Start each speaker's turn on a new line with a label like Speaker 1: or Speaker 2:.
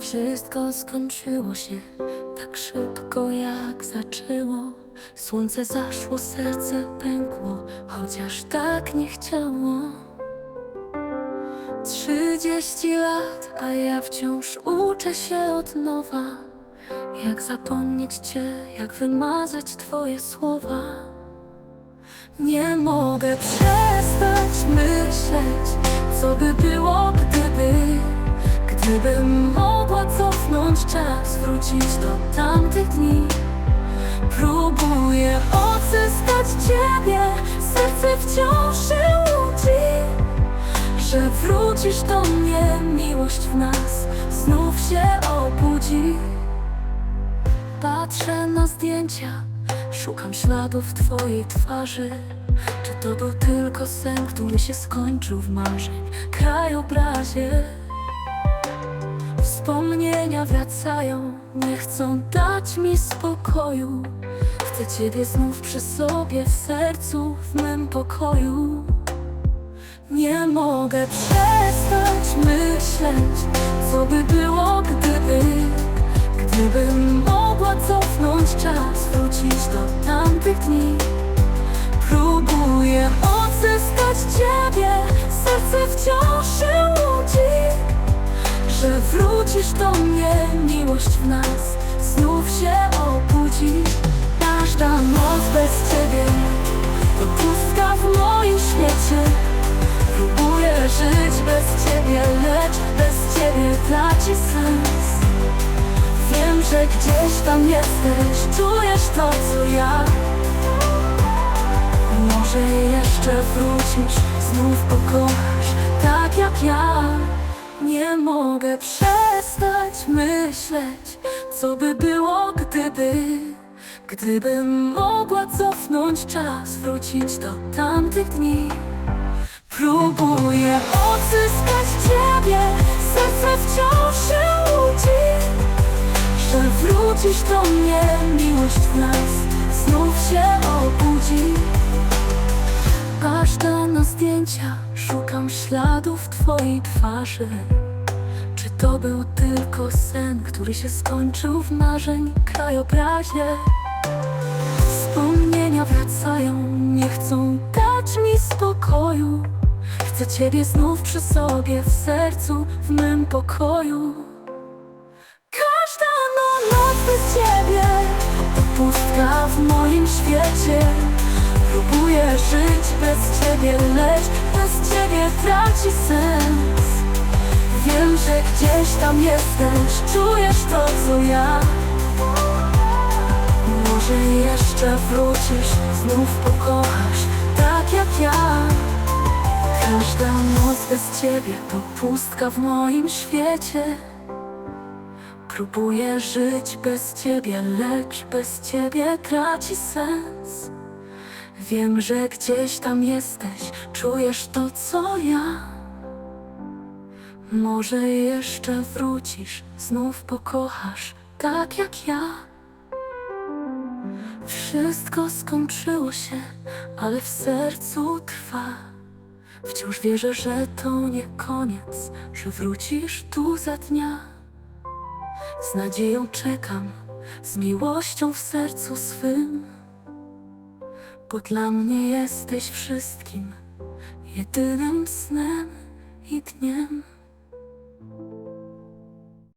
Speaker 1: Wszystko skończyło się tak szybko jak zaczęło. Słońce zaszło, serce pękło, chociaż tak nie chciało. Trzydzieści lat, a ja wciąż uczę się od nowa. Jak zapomnieć cię, jak wymazać twoje słowa. Nie mogę przestać myśleć, co by było gdyby Gdybym mogła cofnąć czas, wrócić do tamtych dni. Próbuję odzyskać ciebie, serce wciąż się łudzi Że wrócisz do mnie, miłość w nas znów się obudzi. Patrzę na zdjęcia, szukam śladów twojej twarzy. Czy to był tylko sen, który się skończył w marzeń, krajobrazie Wspomnienia wracają, nie chcą dać mi spokoju. Chcę Ciebie znów przy sobie, w sercu, w mym pokoju. Nie mogę przestać myśleć, co by było gdyby Gdybym mogła cofnąć czas, wrócić do tamtych dni. Próbuję odzyskać Ciebie, serce wciąż się wrócisz do mnie, miłość w nas znów się obudzi. Każda noc bez ciebie to pustka w moim świecie. Próbuję żyć bez ciebie, lecz bez ciebie traci sens. Wiem, że gdzieś tam jesteś, czujesz to co ja. Może jeszcze wrócisz, znów pokochasz, tak jak ja. Nie mogę przestać myśleć, co by było gdyby Gdybym mogła cofnąć czas, wrócić do tamtych dni. Próbuję odzyskać Ciebie, serce wciąż się łudzi Że wrócisz do mnie, miłość w nas znów się obudzi. Patrzę na zdjęcia, śladów twojej twarzy. Czy to był tylko sen, który się skończył w marzeń krajobrazie? Wspomnienia wracają, nie chcą dać mi spokoju. Chcę ciebie znów przy sobie, w sercu, w mym pokoju. Każda no noc bez ciebie to pustka w moim świecie. Próbuję żyć bez ciebie, lecz bez ciebie traci sens. Wiem, że gdzieś tam jesteś, czujesz to co ja. Może jeszcze wrócisz, znów pokochasz, tak jak ja. Każda noc bez ciebie to pustka w moim świecie. Próbuję żyć bez ciebie, lecz bez ciebie traci sens Wiem, że gdzieś tam jesteś, czujesz to co ja. Może jeszcze wrócisz, znów pokochasz, tak jak ja. Wszystko skończyło się, ale w sercu trwa. Wciąż wierzę, że to nie koniec, że wrócisz tu za dnia. Z nadzieją czekam, z miłością w sercu swym bo dla mnie jesteś wszystkim, jedynym snem i dniem.